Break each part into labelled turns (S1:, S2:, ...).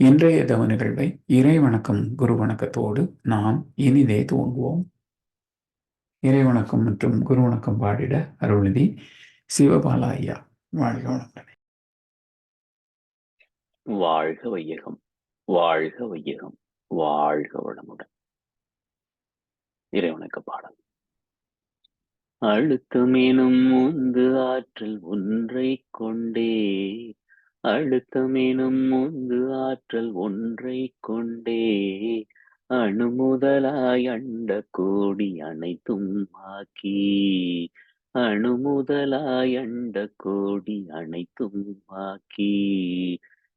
S1: இன்றைய தவ நிகழ்வை இறை வணக்கம் குரு வணக்கத்தோடு நாம் இனிதே துவங்குவோம். இறை வணக்கம் மற்றும் குரு வணக்கம் பாடிட அருள்நிதி சிவபாலா ஐயா வாழ்க வணக்கம்
S2: வாழ்க வையகம் வாழ்க வையகம் வாழ்க வளமுடன். இறைவனுக்கு பாடல். அழுத்தமேனும் முந்து ஆற்றல் ஒன்றை கொண்டே அழுத்தமேனும் முந்து ஆற்றல் ஒன்றை கொண்டே அணுமுதலாய் அண்ட கோடி அனைத்தும் ஆக்கி அணுமுதலாய் அண்ட கோடி அனைத்தும் ஆக்கி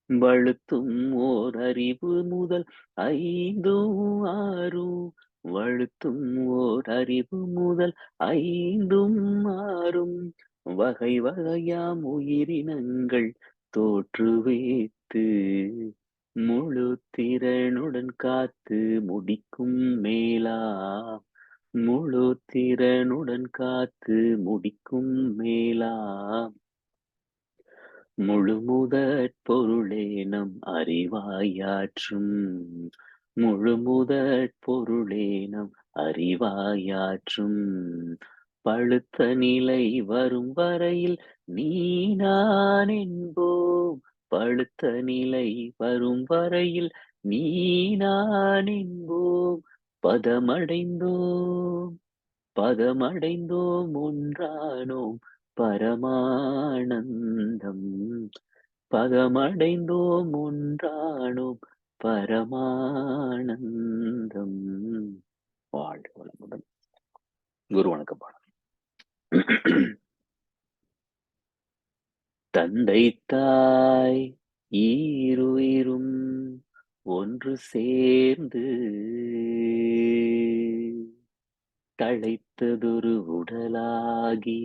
S2: வழுத்தும் ஓர் அறிவு முதல் ஐந்தும் ஆறும் வழுத்தும் ஓர் அறிவு முதல் ஐந்தும் ஆறும் வகை வகையாம் உயிரினங்கள் தோற்றுவித்து முழு திறனுடன் காத்து முடிக்கும் மேலா முழு திறனுடன் காத்து முடிக்கும் மேலா முழுமுதற் பொருளே நம் அறிவாயாற்றும். முழுமுதற் பொருளே நம் அறிவாயாற்றும். பழுத்த நிலை வரும் வரையில் நீ நான் என்போம். பழுத்த நிலை வரும் வரையில் நீ நான் என்போம். பதமடைந்தோம் பதமடைந்தோம் ஒன்றானோம் பரமானந்தம். பதமடைந்தோம் ஒன்றானோம் பரமானந்தம். வாழ்க வளமுடன். குரு வணக்க பாடம் தந்தை தாய் ஈருயிரும் ஒன்று சேர்ந்து தழைத்ததொரு உடலாகி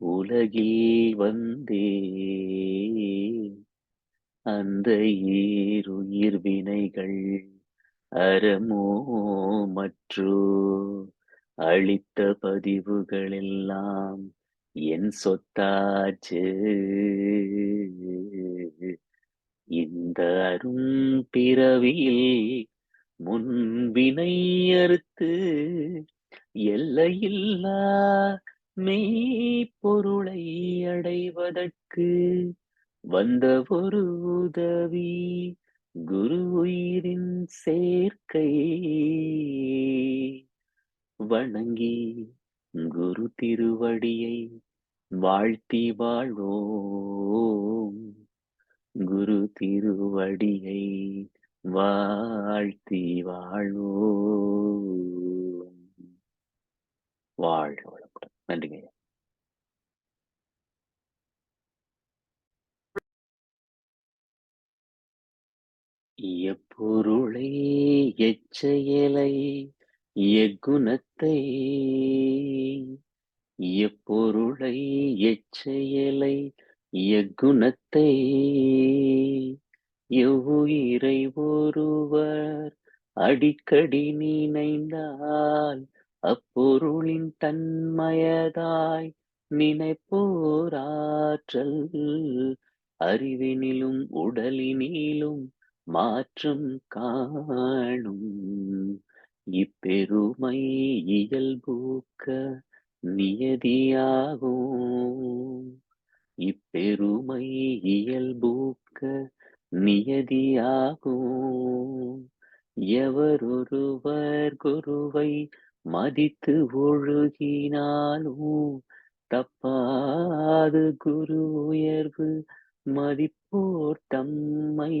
S2: உலகில் வந்தே. அந்த ஈருயிர் வினைகள் அறமோ மற்றோ அளித்த பதிவுகள் எல்லாம் என் சொத்தாச்சு. இந்த அரும் பிறவியில் முன்பினை அறுத்து எல்லையில்லா மெய்ப்பொருளை அடைவதற்கு வந்த ஒரு உதவி குரு உயிரின் சேர்க்கை. வணங்கி குரு திருவடியை வாழ்த்தி வாழ்வோம் குரு திருவடியை வாழ்த்தி வாழ்வோம் வாழ்க வளமுடன். நன்றிங்க ஐயா. எப்பொருளை எச்செயலை எக்குணத்தை எப்பொருளை எச்செயலை எக்குணத்தை எவ்வுயிரை ஒருவர் அடிக்கடி நினைந்தால் அப்பொருளின் தன்மயதாய் நினைப்போராற்றல் அறிவினிலும் உடலினிலும் மாற்றம் காணும். இப்பெருமை இயல்பூக்க நியதியாகும். இப்பெருமை இயல்பூக்க நியதியாகும். எவரொருவர் குருவை மதித்து ஒழுகினாலும் தப்பாது குரு உயர்வு மதிப்போர் தம்மை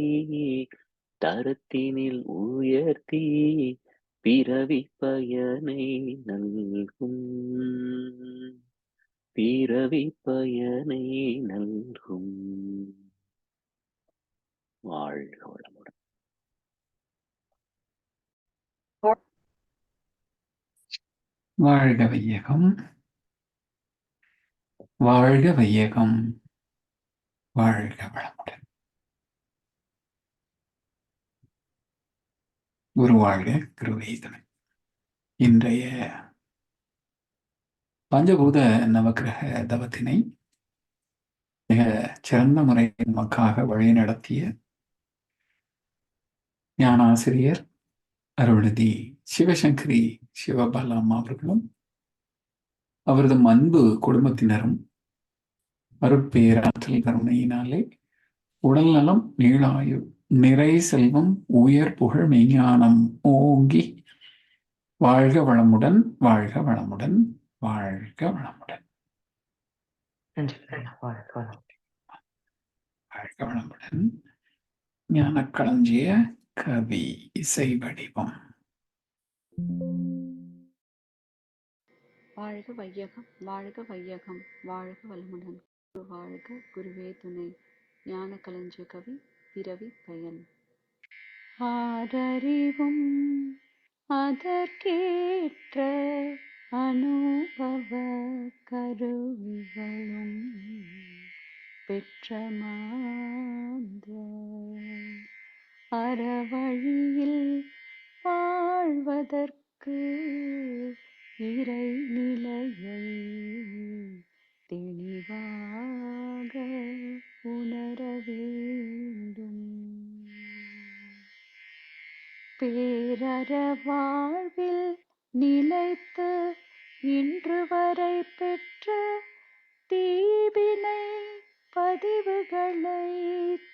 S2: தரத்தினில் உயர்த்தி பிறவி பயனை நல்கும். பிறவி பயனை நல்கும். வாழ்க வளமுடன்.
S1: வாழ்க வையகம். வாழ்க வையகம். வாழ்க வளமுடன். குரு கிருவேதனை இன்றைய பஞ்சபூத நவக்கிரக தவத்தினை மிக சிறந்த முறையில் நமக்காக வழிநடத்திய ஞானாசிரியர் அருள்நிதி சிவசங்கரி சிவபாலாமா அவர்களும் அவரது அன்பு குடும்பத்தினரும் அருட்பேராற்றல் கருணையினாலே உடல் நலம் நீளாயு நிறை செல்வம் உயர் புகழ் மெய்ஞானம் ஓங்கி வாழ்க வளமுடன் வாழ்க வளமுடன் வாழ்க வளமுடன்.
S3: வாழ்க வளம்
S1: வாழ்க வளமுடன். ஞானக்களஞ்சிய கவி இசை வடிவம்.
S4: வாழ்க வையகம் வாழ்க வையகம் வாழ்க வளமுடன். வாழ்க குருவே துணை. ஞான களஞ்சிய கவி பிறவி பயன். ஆரறிவும் அதற்கேற்ற அனுபவ கருவிகளும் பெற்ற மாந்த அறவழியில் வாழ்வதற்கு இறை நிலையை தெளிவாக உணரவே பேரற வாழ்வில் நிலைத்து இன்று வரை பெற்ற தீபினை பதிவுகளை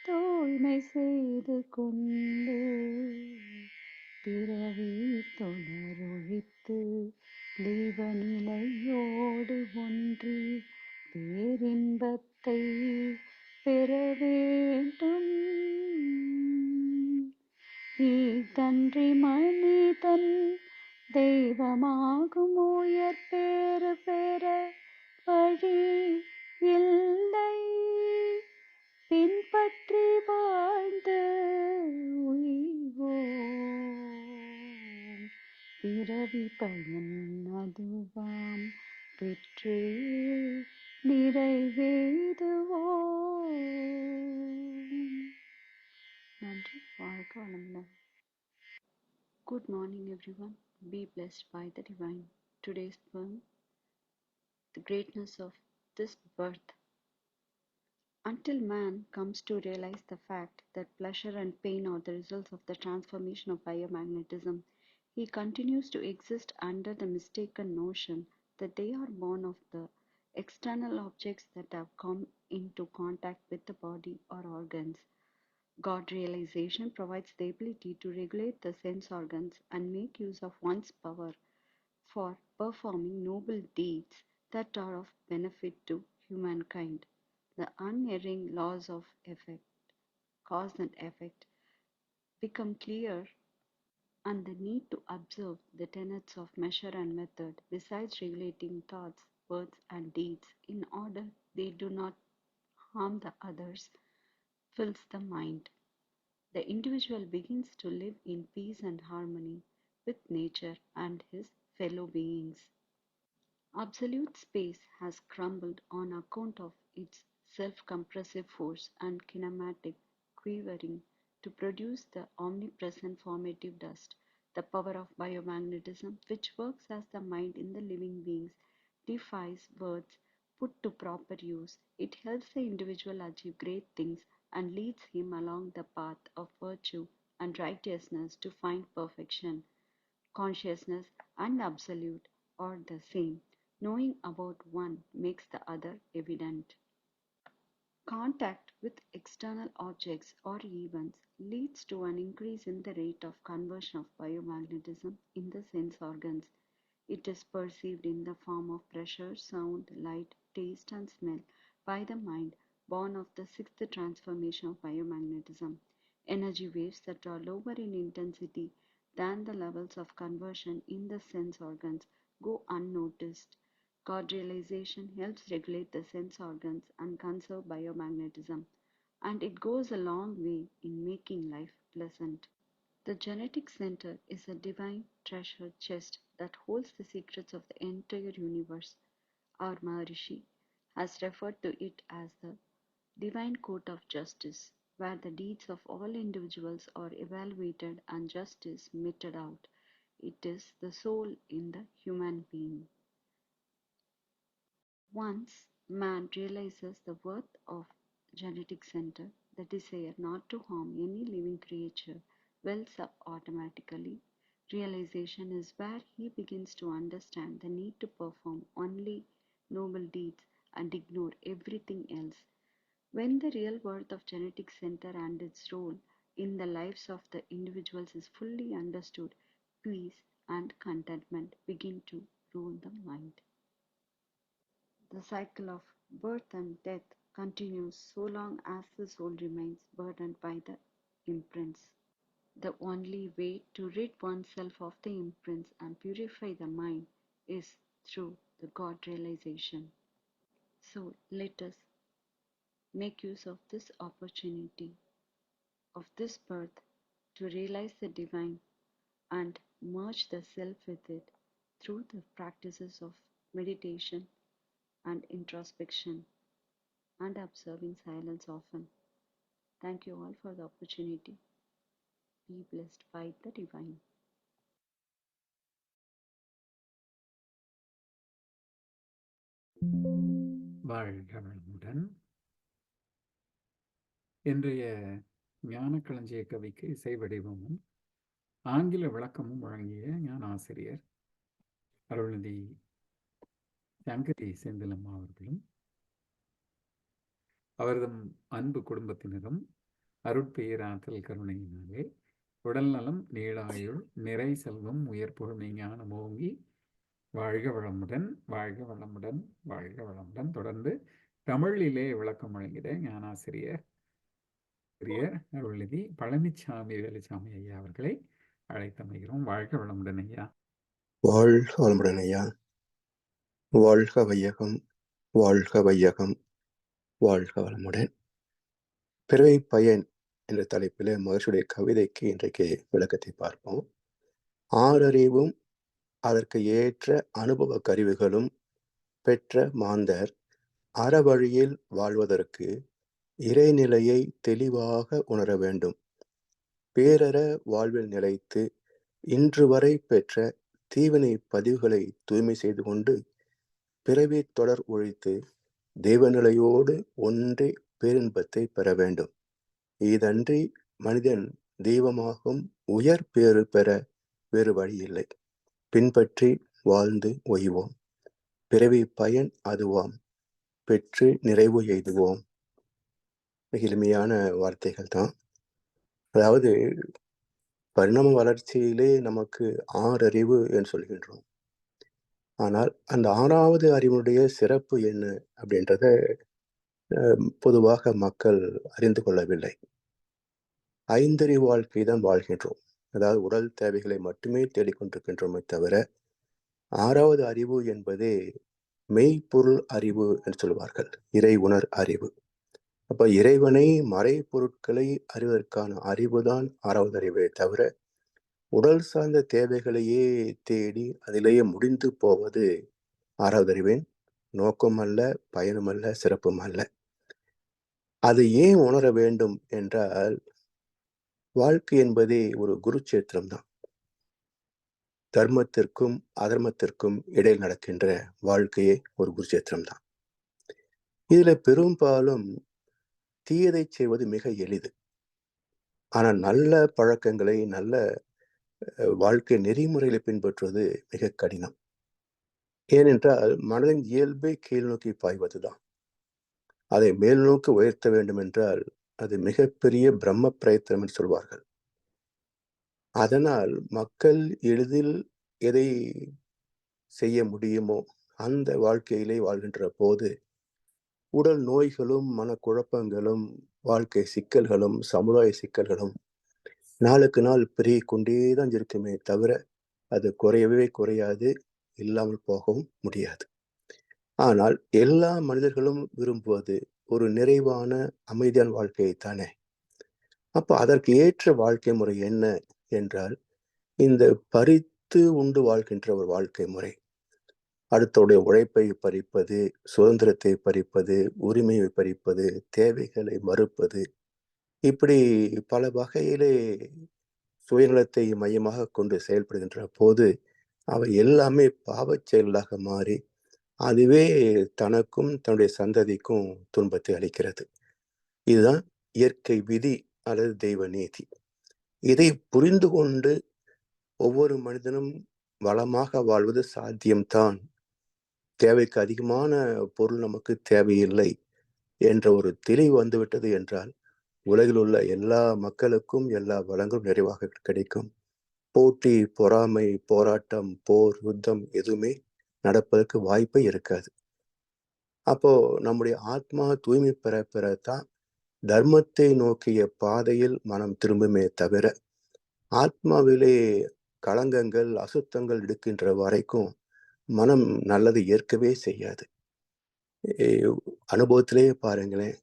S4: தூய்மை செய்து கொண்டு பிறவி தொடரொழித்து blessed by the divine. Today's poem The Greatness of This Birth. Until man comes to realize the fact that pleasure and pain are the results of the transformation of biomagnetism, he continues to exist under the mistaken notion that they are born of the external objects that have come into contact with the body or organs. God realization provides the ability to regulate the sense organs and make use of one's power for performing noble deeds that are of benefit to humankind. The unerring laws of effect, cause and effect, become clear and the need to observe the tenets of measure and method, besides regulating thoughts, words, and deeds in order they do not harm the others, fills the mind. The individual begins to live in peace and harmony with nature and his fellow beings. Absolute space has crumbled on account of its self compressive force and kinematic quivering to produce the omnipresent formative dust. The power of biomagnetism, which works as the mind in the living beings, defies words put to proper use. It helps the individual achieve great things and leads him along the path of virtue and righteousness to find perfection. Consciousness and absolute are the same. Knowing about one makes the other evident. Contact with external objects or events leads to an increase in the rate of conversion of biomagnetism in the sense organs. It is perceived in the form of pressure, sound, light, taste, and smell by the mind, born of the sixth transformation of biomagnetism. Energy waves that are lower in intensity than the levels of conversion in the sense organs go unnoticed. God realization helps regulate the sense organs and conserve biomagnetism, and it goes a long way in making life pleasant. The genetic center is a divine treasure chest that holds the secrets of the entire universe. Our Maharishi has referred to it as the divine court of justice, where the deeds of all individuals are evaluated and justice meted out. It is the soul in the human being. Once man realizes the worth of genetic center, the desire not to harm any living creature wells up automatically. Realization is where he begins to understand the need to perform only noble deeds and ignore everything else. When the real worth of genetic center and its role in the lives of the individuals is fully understood, peace and contentment begin to rule the mind. The cycle of birth and death continues so long as the soul remains burdened by the imprints. The only way to rid oneself of the imprints and purify the mind is through the God realization. So let us make use of this opportunity of this birth to realize the divine and merge the self with it through the practices of meditation and introspection and observing silence often. Thank you all for the opportunity. Be blessed by the divine.
S1: வாழ்க வளமுடன் இன்றைய ஞானக்களஞ்சிய கவிக்கு இசை வடிவமும் ஆங்கில விளக்கமும் வழங்கிய ஞான ஆசிரியர் அருள்நிதி சங்கரி செந்திலம்மா அவர்களும் அவரதும் அன்பு குடும்பத்தினரும் அருட்பேராற்றல் கருணையினாலே உடல்நலம் நீளாயுள் நிறை செல்வம் உயர்ப்புகள் ஞானம் ஓங்கி வாழ்க வளமுடன் வாழ்க வளமுடன் வாழ்க வளமுடன் தொடர்ந்து தமிழிலே விளக்கம் வழங்கிட ஞானாசிரியர் ஆசிரியர் அருள்நிதி பழனிசாமி வேலுசாமி ஐயா அவர்களை அழைத்தமைகிறோம் வாழ்க வளமுடன் ஐயா.
S5: வாழ்க வளமுடன் ஐயா. வாழ்க வையகம் வாழ்க வையகம் வாழ்க வளமுடன். பிறவை பயன் என்ற தலைப்பில் மகிழ்ச்சியுடைய கவிதைக்கு இன்றைக்கு விளக்கத்தை பார்ப்போம். ஆறறிவும் அதற்கு ஏற்ற அனுபவ கருவிகளும் பெற்ற மாந்தர் அறவழியில் வாழ்வதற்கு இறைநிலையை தெளிவாக உணர வேண்டும். பேரற வாழ்வில் நிலைத்து இன்று வரை பெற்ற தீவினை பதிவுகளை தூய்மை செய்து கொண்டு பிறவி தொடர் ஒழித்து தெய்வநிலையோடு ஒன்றே பேரின்பத்தை பெற வேண்டும். இதன்றி மனிதன் தெய்வமாகும் உயர் பேறு பெற வேறு வழி இல்லை. பின்பற்றி வாழ்ந்து ஒய்வோம். பிறவி பயன் அதுவாம். பெற்று நிறைவு எய்துவோம். மிக எளிமையான வார்த்தைகள் தான். அதாவது பரிணாம வளர்ச்சியிலே நமக்கு ஆறறிவு என்று சொல்கின்றோம். ஆனால் அந்த ஆறாவது அறிவுடைய சிறப்பு என்ன அப்படின்றத பொதுவாக மக்கள் அறிந்து கொள்ளவில்லை. ஐந்தறிவு வாழ்க்கை தான் வாழ்கின்றோம். அதாவது உடல் தேவைகளை மட்டுமே தேடிக்கொண்டிருக்கின்றோமே தவிர ஆறாவது அறிவு என்பதே மெய்ப்பொருள் அறிவு என்று சொல்வார்கள். இறை உணர் அறிவு. அப்ப இறைவனை மறைப்பொருட்களை அறிவதற்கான அறிவுதான் ஆறாவது அறிவே தவிர உடல் சார்ந்த தேவைகளையே தேடி அதிலேயே முடிந்து போவது ஆறாவது அறிவின் நோக்கமல்ல பயனுமல்ல சிறப்பும் அல்ல அது ஏன் உணர வேண்டும் என்றால் வாழ்க்கை என்பதே ஒரு குருச்சேத்திரம் தான் தர்மத்திற்கும் அதர்மத்திற்கும் இடையில் நடக்கின்ற வாழ்க்கையே ஒரு குருச்சேத்திரம் தான் இதுல பெரும்பாலும் தீயதை செய்வது மிக எளிது. ஆனால் நல்ல பழக்கங்களை நல்ல வாழ்க்கை நெறிமுறைகளை பின்பற்றுவது மிக கடினம். ஏனென்றால் மனதின் இயல்பை கீழ் நோக்கி பாய்வதுதான். அதை மேல் நோக்கி உயர்த்த வேண்டும் என்றால் அது மிகப்பெரிய பிரம்ம பிரயத்தனம் என்று சொல்வார்கள். அதனால் மக்கள் எளிதில் எதை செய்ய முடியுமோ அந்த வாழ்க்கையிலே வாழ்கின்ற போது உடல் நோய்களும் மனக்குழப்பங்களும் வாழ்க்கை சிக்கல்களும் சமுதாய சிக்கல்களும் நாளுக்கு நாள் பெருகி கொண்டே தான் இருக்குமே தவிர அது குறையவே குறையாது இல்லாமல் போகவும் முடியாது. ஆனால் எல்லா மனிதர்களும் விரும்புவது ஒரு நிறைவான அமைதியான வாழ்க்கையை தானே? அப்போ அதற்கு ஏற்ற வாழ்க்கை முறை என்ன? என்றால் இந்த பறித்து உண்டு வாழ்கின்ற ஒரு வாழ்க்கை முறை. அடுத்தவுடைய உழைப்பை பறிப்பது சுதந்திரத்தை பறிப்பது உரிமையை பறிப்பது தேவைகளை மறுப்பது. இப்படி பல வகையிலே சுயநலத்தை மையமாக கொண்டு செயல்படுகின்ற போது அவை எல்லாமே பாவச் செயலாக மாறி அதுவே தனக்கும் தன்னுடைய சந்ததிக்கும் துன்பத்தை அளிக்கிறது. இதுதான் இயற்கை விதி அல்லது தெய்வ நீதி. இதை புரிந்து கொண்டு ஒவ்வொரு மனிதனும் வளமாக வாழ்வது சாத்தியம்தான் தேவைக்கு அதிகமான பொருள் நமக்கு தேவையில்லை என்ற ஒரு தெளிவு வந்துவிட்டது என்றால் உலகில் உள்ள எல்லா மக்களுக்கும் எல்லா வளங்களும் நிறைவாக கிடைக்கும். போட்டி பொறாமை போராட்டம் போர் யுத்தம் எதுவுமே நடப்பதற்கு வாய்ப்பே இருக்காது. அப்போ நம்முடைய ஆத்மா தூய்மை பெற பெறத்தான் தர்மத்தை நோக்கிய பாதையில் மனம் திரும்புமே தவிர ஆத்மாவிலே களங்கங்கள் அசுத்தங்கள் எடுக்கின்ற வரைக்கும் மனம் நல்லது ஏற்கவே செய்யாது. அனுபவத்திலேயே பாருங்களேன்.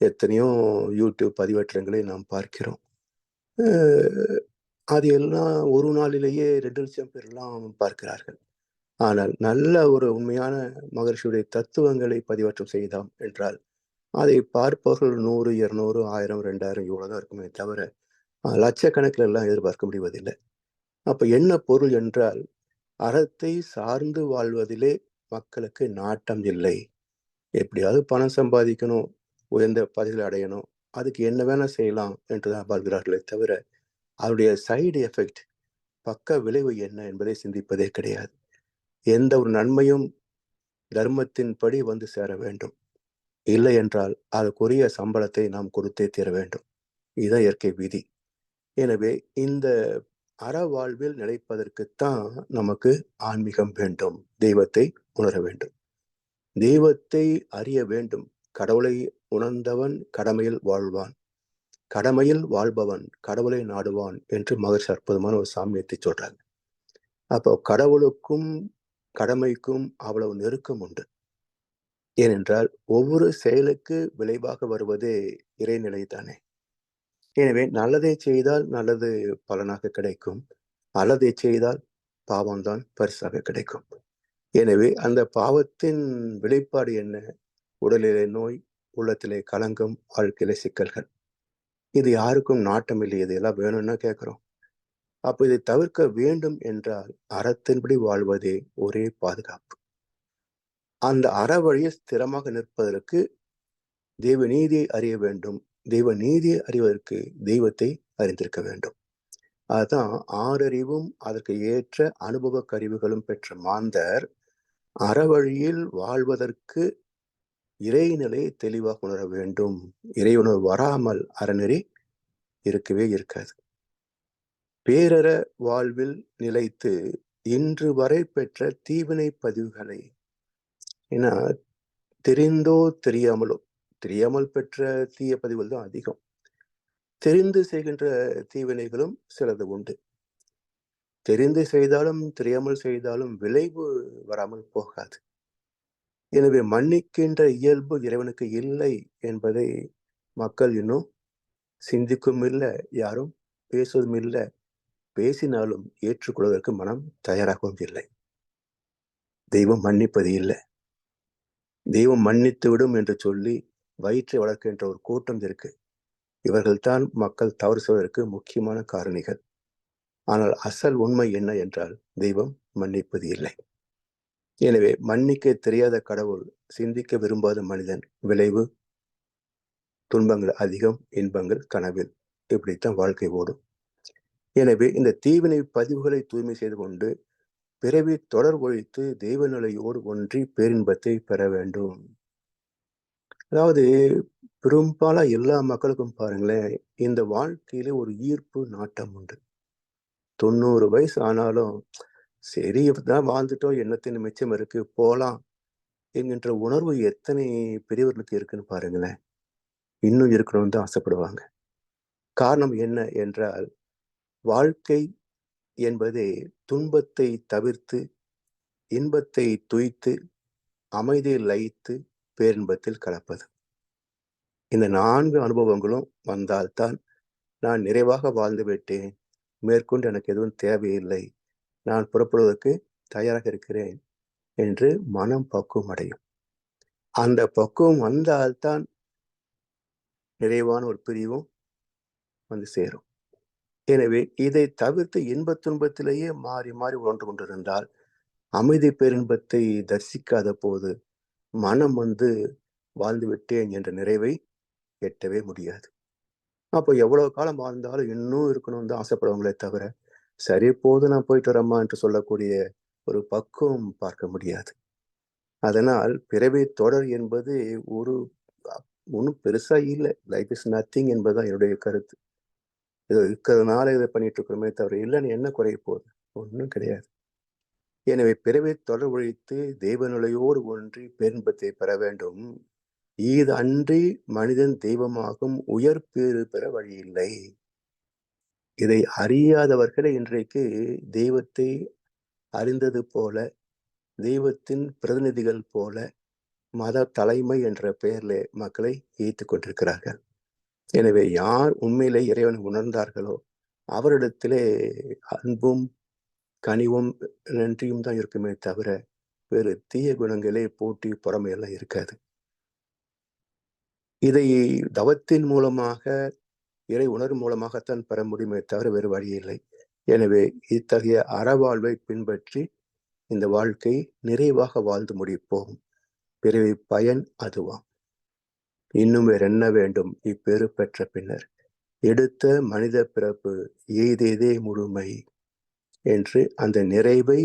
S5: எத்தனையோ யூடியூப் பதிவேற்றங்களை நாம் பார்க்கிறோம். அது எல்லாம் ஒரு நாளிலேயே ரெண்டு லட்சம் பேர்லாம் பார்க்கிறார்கள். ஆனால் நல்ல ஒரு உண்மையான மகர்ஷியுடைய தத்துவங்களை பதிவேற்றம் செய்தோம் என்றால் அதை பார்ப்பவர்கள் நூறு இருநூறு ஆயிரம் ரெண்டாயிரம் இவ்வளவுதான் இருக்குமே தவிர லட்சக்கணக்கில் எல்லாம் எதிர்பார்க்க முடிவதில்லை. அப்போ என்ன பொருள் என்றால் அறத்தை சார்ந்து வாழ்வதிலே மக்களுக்கு நாட்டம் இல்லை. எப்படியாவது பணம் சம்பாதிக்கணும் உயர்ந்த பதவியில் அடையணும் அதுக்கு என்ன வேணா செய்யலாம் என்றுதான் பார்க்கிறார்களே தவிர அவருடைய சைடு எஃபெக்ட் பக்க விளைவு என்ன என்பதை சிந்திப்பதே கிடையாது. எந்த ஒரு நன்மையும் தர்மத்தின்படி வந்து சேர வேண்டும். இல்லை என்றால் அதுக்குரிய சம்பளத்தை நாம் கொடுத்தே தீர வேண்டும். இதுதான் இயற்கை விதி. எனவே இந்த அற வாழ்வில் நிலைப்பதற்குத்தான் நமக்கு ஆன்மீகம் வேண்டும். தெய்வத்தை உணர வேண்டும். தெய்வத்தை அறிய வேண்டும். கடவுளை உணர்ந்தவன் கடமையில் வாழ்வான். கடமையில் வாழ்பவன் கடவுளை நாடுவான் என்று மகர்ஷி அற்புதமான ஒரு சாமியத்தை சொல்றாங்க. அப்போ கடவுளுக்கும் கடமைக்கும் அவ்வளவு நெருக்கம் உண்டு. ஏனென்றால் ஒவ்வொரு செயலுக்கு விளைவாக வருவதே இறைநிலை தானே எனவே நல்லதை செய்தால் நல்லது பலனாக கிடைக்கும். நல்லதை செய்தால் பாவம்தான் பரிசாக கிடைக்கும். எனவே அந்த பாவத்தின் வெளிப்பாடு என்ன? உடலிலே நோய் உள்ளத்திலே கலங்கும் வாழ்க்கையிலே சிக்கல்கள். இது யாருக்கும் நாட்டம் இல்லை. இது எல்லாம் வேணும்னா கேட்கிறோம். அப்போ இதை தவிர்க்க வேண்டும் என்றால் அறத்தின்படி வாழ்வதே ஒரே பாதுகாப்பு. அந்த அற வழியை ஸ்திரமாக நிற்பதற்கு தேவ நீதியை அறிய வேண்டும். தெய்வ நீதியை அறிவதற்கு தெய்வத்தை அறிந்திருக்க வேண்டும். அதுதான் ஆறறிவும் அதற்கு ஏற்ற அனுபவ கருவிகளும் பெற்ற மாந்தர் அறவழியில் வாழ்வதற்கு இறைநிலை தெளிவாக உணர வேண்டும். இறையுணர்வு வராமல் அறநெறி இருக்கவே இருக்காது. பேரற வாழ்வில் நிலைத்து இன்று வரை பெற்ற தீவினை பதிவுகளை ஏன்னா தெரிந்தோ தெரியாமலோ தெரியாமல் பெற்ற தீய பதிவுகள் தான் அதிகம். தெரிந்து செய்கின்ற தீவினைகளும் சிலது உண்டு. தெரிந்து செய்தாலும் தெரியாமல் செய்தாலும் விளைவு வராமல் போகாது. எனவே மன்னிக்கின்ற இயல்பு இறைவனுக்கு இல்லை என்பதை மக்கள் இன்னும் சிந்திக்கும் இல்லை யாரும் பேசுவதும் இல்லை. பேசினாலும் ஏற்றுக்கொள்வதற்கு மனம் தயாராகவும் இல்லை. தெய்வம் மன்னிப்பது இல்லை. தெய்வம் மன்னித்து விடும் என்று சொல்லி வயிற்றை வளர்க்கின்ற ஒரு கூட்டம் இருக்கு. இவர்கள்தான் மக்கள் தவறு செய்வதற்கு முக்கியமான காரணிகள். ஆனால் அசல் உண்மை என்ன என்றால் தெய்வம் மன்னிப்பது இல்லை. எனவே மன்னிக்க தெரியாத கடவுள் சிந்திக்க விரும்பாத மனிதன் விளைவு? துன்பங்கள் அதிகம் இன்பங்கள் கனவில். இப்படித்தான் வாழ்க்கை ஓடும். எனவே இந்த தீவினை பதிவுகளை தூய்மை செய்து கொண்டு பிறவி தொடர் ஒழித்து தெய்வ நிலையோடு ஒன்றி பேரின்பத்தை பெற வேண்டும். அதாவது பெரும்பாலாக எல்லா மக்களுக்கும் பாருங்களேன் இந்த வாழ்க்கையில ஒரு ஈர்ப்பு நாட்டம் உண்டு. தொண்ணூறு வயசு ஆனாலும் சரி தான் வாழ்ந்துட்டோம் என்னத்தின் மிச்சம் இருக்கு போகலாம் என்கின்ற உணர்வு எத்தனை பெரியவர்களுக்கு இருக்குன்னு பாருங்களேன். இன்னும் இருக்கணும்னு தான் ஆசைப்படுவாங்க. காரணம் என்ன என்றால் வாழ்க்கை என்பதே துன்பத்தை தவிர்த்து இன்பத்தை துய்த்து அமைதியை லயித்து பேரின்பத்தில் கலப்பது. இந்த நான்கு அனுபவங்களும் வந்தால்தான் நான் நிறைவாக வாழ்ந்து விட்டேன். மேற்கொண்டு எனக்கு எதுவும் தேவையில்லை. நான் புறப்படுவதற்கு தயாராக இருக்கிறேன் என்று மனம் பக்குவம் அடையும். அந்த பக்குவம் வந்தால்தான் நிறைவான ஒரு பிரிவும் வந்து சேரும். எனவே இதை தவிர்த்து இன்பத் துன்பத்திலேயே மாறி மாறி உணர்ந்து கொண்டிருந்தால் அமைதி பேரின்பத்தை தரிசிக்காத போது மனம் வந்து வாழ்ந்து விட்டேன் என்ற நிறைவை எட்டவே முடியாது. அப்போ எவ்வளவு காலம் வாழ்ந்தாலும் இன்னும் இருக்கணும்னு தான் ஆசைப்படுவாங்களே தவிர சரி போது நான் போயிட்டு வரம்மா என்று சொல்லக்கூடிய ஒரு பக்குவம் பார்க்க முடியாது. அதனால் பிறவி தொடர் என்பது ஒரு ஒன்றும் பெருசா இல்லை. லைஃப் இஸ் நத்திங் என்பதுதான் என்னுடைய கருத்து. இது இருக்கிறதுனால இதை பண்ணிட்டு இருக்கிறோமே தவிர இல்லைன்னு என்ன குறைய போகுது? ஒன்றும் கிடையாது. எனவே பிறவை தொடர் ஒழித்து தெய்வநிலையோடு ஒன்றி பேரின்பத்தை பெற வேண்டும். இது அன்றி மனிதன் தெய்வமாகும் உயர் பேறு பெற வழியில்லை. இதை அறியாதவர்கள் இன்றைக்கு தெய்வத்தை அறிந்தது போல தெய்வத்தின் பிரதிநிதிகள் போல மத தலைமை என்ற பெயரில் மக்களை ஈர்த்து கொண்டிருக்கிறார்கள். எனவே யார் உண்மையிலே இறைவனை உணர்ந்தார்களோ அவரிடத்திலே அன்பும் கனிவும் நன்றியும் தான் இருக்குமே தவிர வேறு தீய குணங்களே போட்டி பொறாமையெல்லாம் இருக்காது. இதை தவத்தின் மூலமாக இறை உணர்வு மூலமாகத்தான் பெற முடியுமே தவிர வேறு வழி இல்லை. எனவே இத்தகைய அறவாழ்வை பின்பற்றி இந்த வாழ்க்கை நிறைவாக வாழ்ந்து முடிப்போம். பிறவி பயன் அதுவாம். இன்னும் வேற என்ன வேண்டும்? இப்பெரு பெற்ற பின்னர் எடுத்த மனித பிறப்பு எய்தேதே முழுமை. என்று அந்த நிறைவை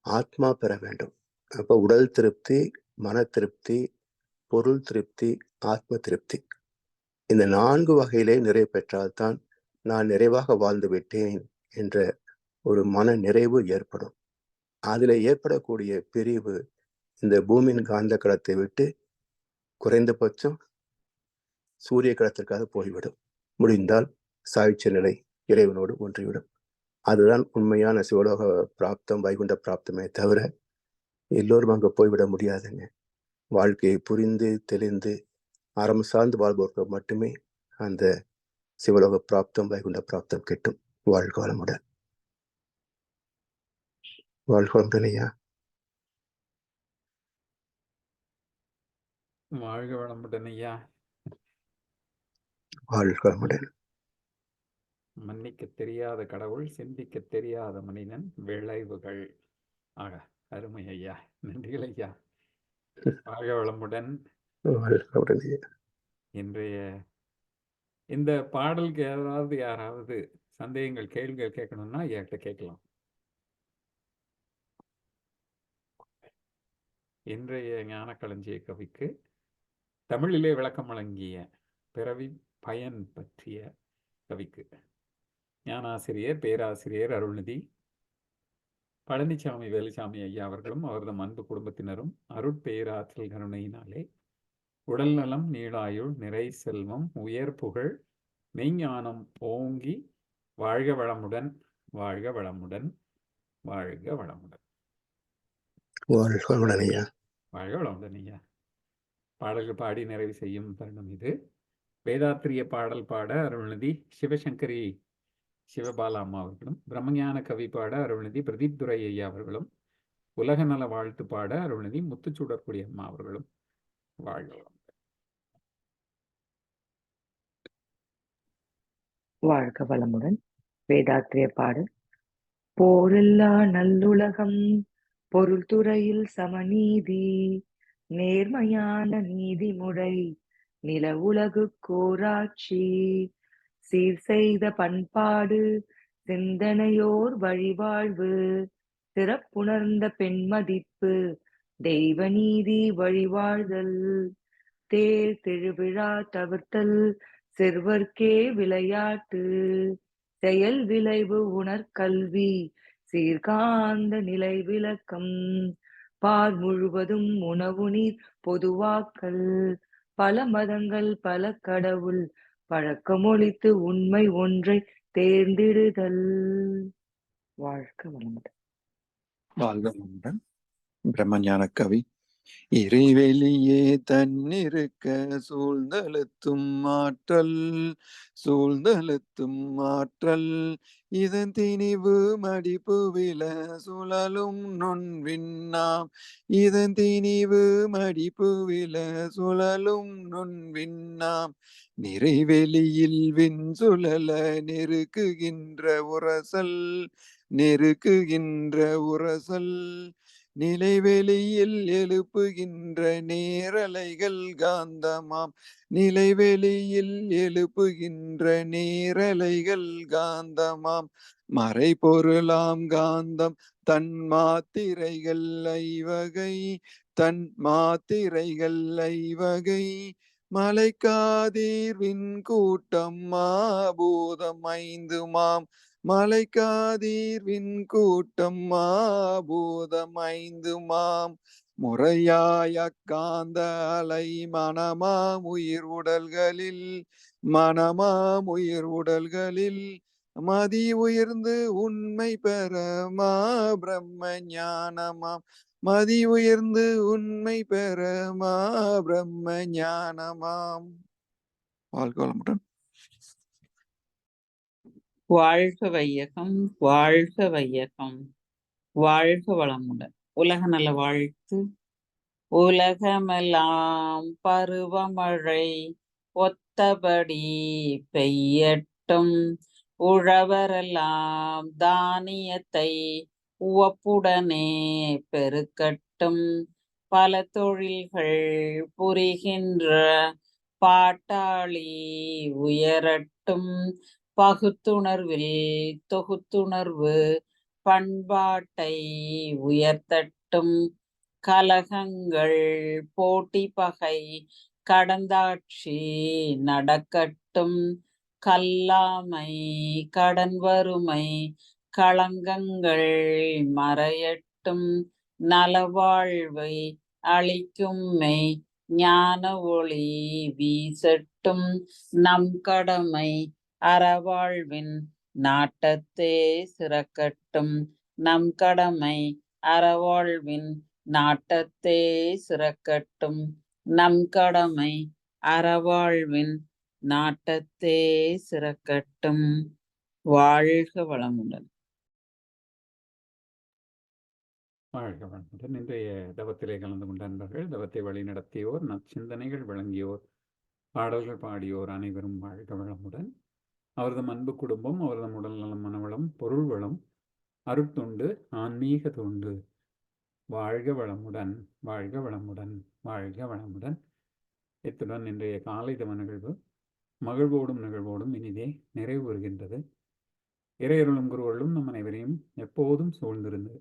S5: ஆத்மா பெற வேண்டும். அப்ப உடல் திருப்தி மன திருப்தி பொருள் திருப்தி ஆத்ம திருப்தி. இந்த நான்கு வகையிலே நிறைவு பெற்றால்தான் நான் நிறைவாக வாழ்ந்து விட்டேன் என்ற ஒரு மன நிறைவு ஏற்படும். அதில் ஏற்படக்கூடிய பிரிவு இந்த பூமியின் காந்த களத்தை விட்டு குறைந்தபட்சம் சூரிய களத்திற்காக போய்விடும். முடிந்தால் சாய்ச்ச நிலை இறைவனோடு ஒன்றிவிடும். அதுதான் உண்மையான சிவலோக பிராப்தம் வைகுண்ட பிராப்தமே தவிர எல்லோரும் அங்கே போய்விட முடியாதுங்க. வாழ்க்கையை புரிந்து தெளிந்து அறம் சார்ந்து வாழ்பவர்கள் மட்டுமே அந்த சிவலோக பிராப்தம் வைகுண்ட பிராப்தம் கிட்டும் வாழ்க வளமுடன் வாழ்க வளமுடன் ஐயா.
S1: வாழ்க வளமுடன் ஐயா
S5: வாழ்க வளமுடன்
S1: மன்னிக்க தெரியாத கடவுள் சிந்திக்க தெரியாத மனிதன் விளைவுகள். ஆக அருமை ஐயா. நன்றிகள் ஐயா. வாழ்க வளமுடன் இன்றைய இந்த பாடலுக்கு ஏதாவது யாராவது சந்தேகங்கள் கேள்விகள் கேட்கணும்னா என்கிட்ட கேட்கலாம். இன்றைய ஞானக்களஞ்சிய கவிக்கு தமிழிலே விளக்கம் வழங்கிய பிறவி பயன் பற்றிய கவிக்கு. ஞானாசிரியர் பேராசிரியர் அருள்நிதி பழனிசாமி வேலுசாமி ஐயா அவர்களும் அவரது அன்பு குடும்பத்தினரும் அருட்பேராற்றல் கருணையினாலே உடல் நலம் நீளாயுள் நிறை செல்வம் உயர் புகழ் மெய்ஞானம் ஓங்கி வாழ்க வளமுடன் வாழ்க வளமுடன் வாழ்க வளமுடன்.
S5: வாழ்க வளமுடன் ஐயா.
S1: வாழ்க வளமுடன் ஐயா. பாடல்கள் பாடி நிறைவு செய்யும் தருணம் இது. வேதாத்திரிய பாடல் பாட அருள்நிதி சிவசங்கரி சிவபாலா அம்மா அவர்களும் பிரம்மஞான கவி பாட அருள்நிதி பிரதீப் துரை ஐயா அவர்களும் உலக நல வாழ்த்து பாட அருள்நிதி முத்துச்சுடற்குடி அம்மா அவர்களும் வாழ்க
S3: வாழ்க வளமுடன். வேதாத்திரிய பாடல். போரில்லா நல்லுலகம் பொருள் துறையில் சமநீதி நேர்மையான நீதிமுறை நில உலகு கோராட்சி சீர் செய்த பண்பாடு சிந்தனையோர் வழிவாழ்வு சிறப்புணர்ந்த பெண்மதிப்பு தெய்வ நீதி வழிவாழ்தல் தேர் திருவிழா தவிர்த்தல் சிறுவர்க்கே விளையாட்டு செயல் விளைவு உணர்கல்வி சீர்காந்த நிலை விளக்கம் பார் முழுவதும் உணவு நீர் பொதுவாக்கல் பல மதங்கள் பல கடவுள் பழக்கமொழித்து உண்மை ஒன்றை தேர்ந்திடுதல். வாழ்க வளமுடன்.
S6: வாழ்க வளமுடன். பிரம்மஞான கவி இறைவெளியே தன்னிருக்க சூழ்ந்தழுத்தும் ஆற்றல் சூழ்ந்தழுத்தும் ஆற்றல். இதன் திணிவு மடிப்பு வில சுழலும் நுண்விண்ணாம் இதன் திணிவு மடிப்பு வில சுழலும் நுண்விண்ணாம் நிறைவெளியில் விண் சுழல நெருக்குகின்ற உரசல் நெருக்குகின்ற உரசல். நிலைவெளியில் எழுப்புகின்ற நேரலைகள் காந்தமாம். நிலைவெளியில் எழுப்புகின்ற நேரலைகள் காந்தமாம். மறைபொருளாம் காந்தம் தன் மாத்திரைகள் ஐவகை தன் மாத்திரைகள் ஐவகை. மலைக்காதீர்வின் கூட்டம் மாபூதம் ஐந்துமாம். மலைக்காதீர்வின் கூட்டம் மாபூதம் ஐந்துமாம். முறையாய காந்த அலை மனமாம் உயிர் உடல்களில் மனமாம் உயிர் உடல்களில். மதி உயர்ந்து உண்மை பெறமா பிரம்ம ஞானமாம். மதி உயர்ந்து உண்மை பெறமா பிரம்ம ஞானமாம். வாழ்க வளமுடன்
S7: வாழ்க வையகம் வாழ்க வையகம். வாழ்க வளமுடன். உலக நல வாழ்த்து. உலகமெல்லாம் பருவமழை ஒத்தபடி பெய்யட்டும். உழவரெல்லாம் தானியத்தை உவப்புடனே பெருக்கட்டும். பல தொழில்கள் புரிகின்ற பாட்டாளி உயரட்டும். பகுத்துணர்வில் தொகுத்துணர்வு பண்பாட்டை உயர்த்தட்டும். கலகங்கள் போட்டி பகை கடந்தாட்சி நடக்கட்டும். கல்லாமை கடன் வறுமை களங்கங்கள் மறையட்டும். நலவாழ்வை அளிக்கும் மெய் ஞான ஒளி வீசட்டும். நம் கடமை அறவாழ்வின் நாட்டத்தே சிறக்கட்டும். நம் கடமை அறவாழ்வின் நாட்டத்தே சிறக்கட்டும். நம் கடமை அறவாழ்வின் நாட்டத்தே சிறக்கட்டும். வாழ்க வளமுடன்.
S1: வாழ்க வளமுடன். இன்றைய தவத்திலே கலந்து கொண்ட நண்பர்கள் தவத்தை வழி நடத்தியோர் நச்சிந்தனைகள் வழங்கியோர் பாடல்கள் பாடியோர் அனைவரும் வாழ்க வளமுடன். அவரது அன்பு குடும்பம் அவரது உடல்நலம் மனவளம் பொருள் வளம் அருட்தொண்டு ஆன்மீக தொண்டு. வாழ்க வளமுடன் வாழ்க வளமுடன் வாழ்க வளமுடன். இத்துடன் இன்றைய காலை தவ நிகழ்வு மகிழ்வோடும் நிகழ்வோடும் இனிதே நிறைவுறுகின்றது இறையருளும் குருவர்களும் நம் அனைவரையும் எப்போதும் சூழ்ந்திருந்தது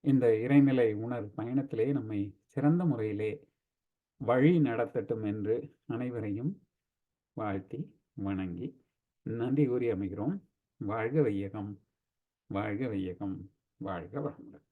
S1: இந்த இறைநிலை உணர் பயணத்திலே நம்மை சிறந்த முறையிலே வழி நடத்தட்டும் என்று அனைவரையும் வாழ்த்தி வணங்கி நன்றி கூறி அமைகிறோம். வாழ்க வையகம். வாழ்க வையகம். வாழ்க வளமுடன்.